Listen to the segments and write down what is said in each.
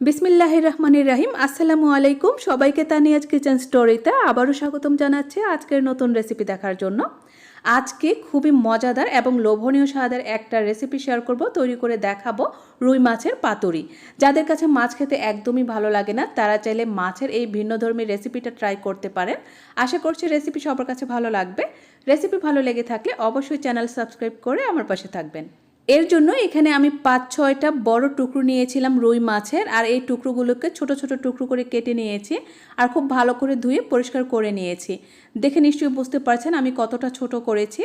বিসমিল্লাহ রহমানির রাহিম। আসসালামু আলাইকুম। সবাইকে তানিয়াজ কিচেন স্টোরিতে আবারও স্বাগতম জানাচ্ছি আজকের নতুন রেসিপি দেখার জন্য। আজকে খুবই মজাদার এবং লোভনীয় স্বাদের একটা রেসিপি শেয়ার করব। তৈরি করে দেখাবো রুই মাছের পাতুরি। যাদের কাছে মাছ খেতে একদমই ভালো লাগে না, তারা চাইলে মাছের এই ভিন্ন ধর্মী রেসিপিটা ট্রাই করতে পারেন। আশা করছি রেসিপি সবার কাছে ভালো লাগবে। রেসিপি ভালো লেগে থাকলে অবশ্যই চ্যানেল সাবস্ক্রাইব করে আমার পাশে থাকবেন। এর জন্য এখানে আমি পাঁচ, ছয়টা বড় টুকরো নিয়েছিলাম রুই মাছের, আর এই টুকরোগুলোকে ছোট ছোট টুকরো করে কেটে নিয়েছি আর খুব ভালো করে ধুয়ে পরিষ্কার করে নিয়েছি। দেখে নিশ্চয়ই বুঝতে পারছেন আমি কতটা ছোট করেছি।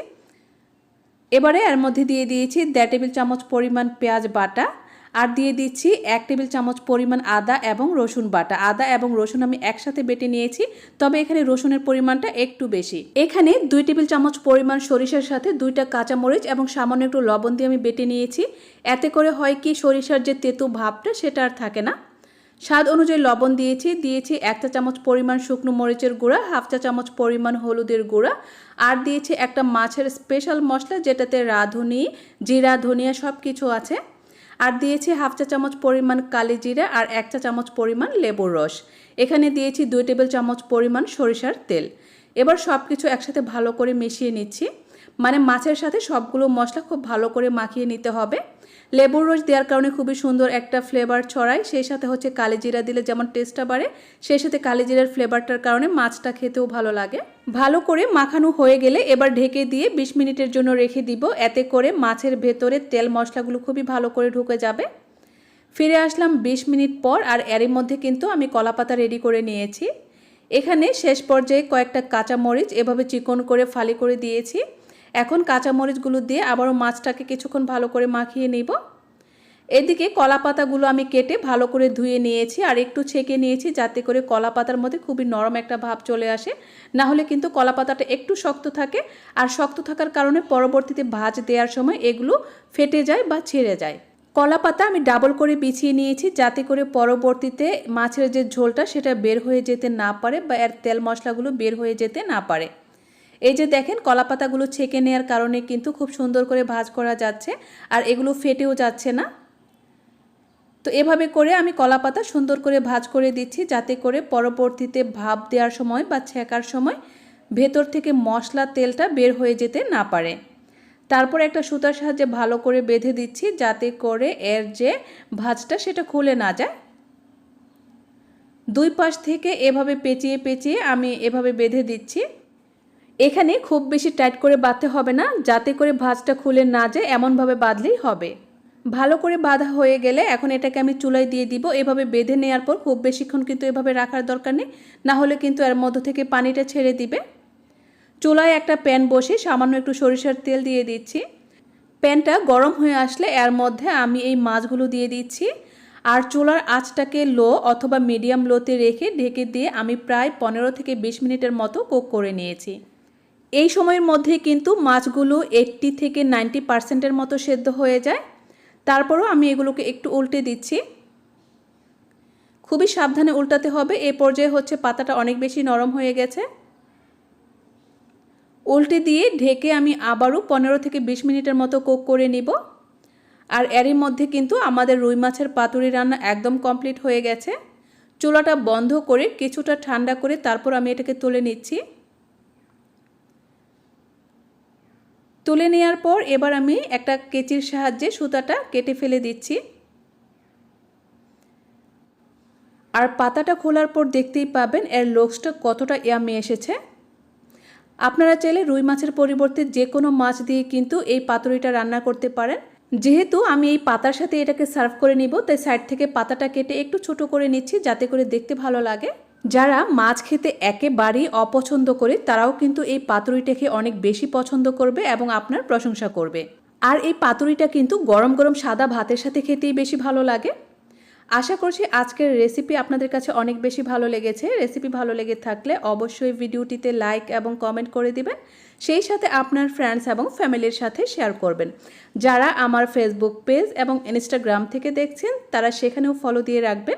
এবারে এর মধ্যে দিয়ে দিয়েছি দেড় টেবিল চামচ পরিমাণ পেঁয়াজ বাটা আর দিয়ে দিচ্ছি এক টেবিল চামচ পরিমাণ আদা এবং রসুন বাটা। আদা এবং রসুন আমি একসাথে বেটে নিয়েছি, তবে এখানে রসুনের পরিমাণটা একটু বেশি। এখানে দুই টেবিল চামচ পরিমাণ সরিষার সাথে দুইটা কাঁচামরিচ এবং সামান্য একটু লবণ দিয়ে আমি বেটে নিয়েছি। এতে করে হয় কি, সরিষার যে তেতো ভাবটা সেটা আর থাকে না। স্বাদ অনুযায়ী লবণ দিয়েছি দিয়েছি এক চা চামচ পরিমাণ শুকনো মরিচের গুঁড়া, হাফ চা চামচ পরিমাণ হলুদের গুঁড়া আর দিয়েছি একটা মাছের স্পেশাল মশলা যেটাতে রাঁধুনি, জিরা, ধনিয়া সব কিছু আছে। আর দিয়েছি হাফ চা চামচ পরিমাণ কালি জিরা আর এক চা চামচ পরিমাণ লেবুর রস। এখানে দিয়েছি দুই টেবিল চামচ পরিমাণ সরিষার তেল। এবার সব কিছু একসাথে ভালো করে মিশিয়ে নিচ্ছি। মানে মাছের সাথে সবগুলো মশলা খুব ভালো করে মাখিয়ে নিতে হবে। লেবুর রস দেওয়ার কারণে খুবই সুন্দর একটা ফ্লেভার ছড়ায়। সেই সাথে হচ্ছে কালি জিরা দিলে যেমন টেস্টটা বাড়ে, সেই সাথে কালি জিরার ফ্লেভারটার কারণে মাছটা খেতেও ভালো লাগে। ভালো করে মাখানো হয়ে গেলে এবার ঢেকে দিয়ে বিশ মিনিটের জন্য রেখে দিব। এতে করে মাছের ভেতরে তেল মশলাগুলো খুবই ভালো করে ঢুকে যাবে। ফিরে আসলাম বিশ মিনিট পর আর এরই মধ্যে কিন্তু আমি কলাপাতা রেডি করে নিয়েছি। এখানে শেষ পর্যায়ে কয়েকটা কাঁচামরিচ এভাবে চিকন করে ফালি করে দিয়েছি। এখন কাঁচামরিচগুলো দিয়ে আবারও মাছটাকে কিছুক্ষণ ভালো করে মাখিয়ে নিব। এদিকে কলা পাতাগুলো আমি কেটে ভালো করে ধুয়ে নিয়েছি আর একটু ছেঁকে নিয়েছি যাতে করে কলা পাতার মধ্যে খুবই নরম একটা ভাব চলে আসে। না হলে কিন্তু কলা পাতাটা একটু শক্ত থাকে আর শক্ত থাকার কারণে পরবর্তীতে ভাজ দেওয়ার সময় এগুলো ফেটে যায় বা ছেড়ে যায়। কলা পাতা আমি ডাবল করে বিছিয়ে নিয়েছি যাতে করে পরবর্তীতে মাছের যে ঝোলটা সেটা বের হয়ে যেতে না পারে বা এর তেল মশলাগুলো বের হয়ে যেতে না পারে। এই যে দেখেন কলা পাতাগুলো ছেঁকে নেওয়ার কারণে কিন্তু খুব সুন্দর করে ভাজ করা যাচ্ছে আর এগুলো ফেটেও যাচ্ছে না। তো এভাবে করে আমি কলা পাতা সুন্দর করে ভাজ করে দিচ্ছি যাতে করে পরবর্তীতে ভাপ দেওয়ার সময় বা ছেঁকার সময় ভেতর থেকে মশলা তেলটা বের হয়ে যেতে না পারে। তারপর একটা সুতার সাহায্যে ভালো করে বেঁধে দিচ্ছি যাতে করে এর যে ভাজটা সেটা খুলে না যায়। দুই পাশ থেকে এভাবে পেঁচিয়ে পেঁচিয়ে আমি এভাবে বেঁধে দিচ্ছি। এখানে খুব বেশি টাইট করে বাঁধতে হবে না, যাতে করে ভাঁজটা খুলে না যায়, এমনভাবে বাঁধলেই হবে। ভালো করে বাঁধা হয়ে গেলে এখন এটাকে আমি চুলায় দিয়ে দিব। এভাবে বেঁধে নেওয়ার পর খুব বেশিক্ষণ কিন্তু এভাবে রাখার দরকার নেই, না হলে কিন্তু এর মধ্য থেকে পানিটা ছেড়ে দিবে। চুলায় একটা প্যান বসে সামান্য একটু সরিষার তেল দিয়ে দিচ্ছি। প্যানটা গরম হয়ে আসলে এর মধ্যে আমি এই মাছগুলো দিয়ে দিচ্ছি। আর চুলার আঁচটাকে লো অথবা মিডিয়াম লোতে রেখে ঢেকে দিয়ে আমি প্রায় পনেরো থেকে বিশ মিনিটের মতো কুক করে নিয়েছি। এই সময়ের মধ্যে কিন্তু মাছগুলো এইট্টি থেকে নাইনটি পার্সেন্টের মতো সেদ্ধ হয়ে যায়। তারপরও আমি এগুলোকে একটু উল্টে দিচ্ছি। খুবই সাবধানে উল্টাতে হবে। এ পর্যায়ে হচ্ছে পাতাটা অনেক বেশি নরম হয়ে গেছে। উল্টে দিয়ে ঢেকে আমি আবারও পনেরো থেকে বিশ মিনিটের মতো কোক করে নিব। আর এরই মধ্যে কিন্তু আমাদের রুই মাছের পাতুরি রান্না একদম কমপ্লিট হয়ে গেছে। চুলাটা বন্ধ করে কিছুটা ঠান্ডা করে তারপর আমি এটাকে তুলে নিচ্ছি। তুলে নেওয়ার পর এবার আমি একটা কেচির সাহায্যে সুতাটা কেটে ফেলে দিচ্ছি। আর পাতাটা খোলার পর দেখতেই পাবেন এর লোকসটা কতটা ইয়ামি এসেছে। আপনারা চাইলে রুই মাছের পরিবর্তে যে কোনো মাছ দিয়ে কিন্তু এই পাতুরিটা রান্না করতে পারেন। যেহেতু আমি এই পাতার সাথে এটাকে সার্ভ করে নিব, তাই সাইড থেকে পাতাটা কেটে একটু ছোট করে নিচ্ছি, যাতে করে দেখতে ভালো লাগে। যারা মাছ খেতে একেবারেই অপছন্দ করে, তারাও কিন্তু এই পাতুরিটাকে অনেক বেশি পছন্দ করবে এবং আপনার প্রশংসা করবে। আর এই পাতুরিটা কিন্তু গরম গরম সাদা ভাতের সাথে খেতেই বেশি ভালো লাগে। আশা করছি আজকের রেসিপি আপনাদের কাছে অনেক বেশি ভালো লেগেছে। রেসিপি ভালো লেগে থাকলে অবশ্যই ভিডিওটিতে লাইক এবং কমেন্ট করে দিবেন। সেই সাথে আপনার ফ্রেন্ডস এবং ফ্যামিলির সাথে শেয়ার করবেন। যারা আমার ফেসবুক পেজ এবং ইনস্টাগ্রাম থেকে দেখছেন, তারা সেখানেও ফলো দিয়ে রাখবেন।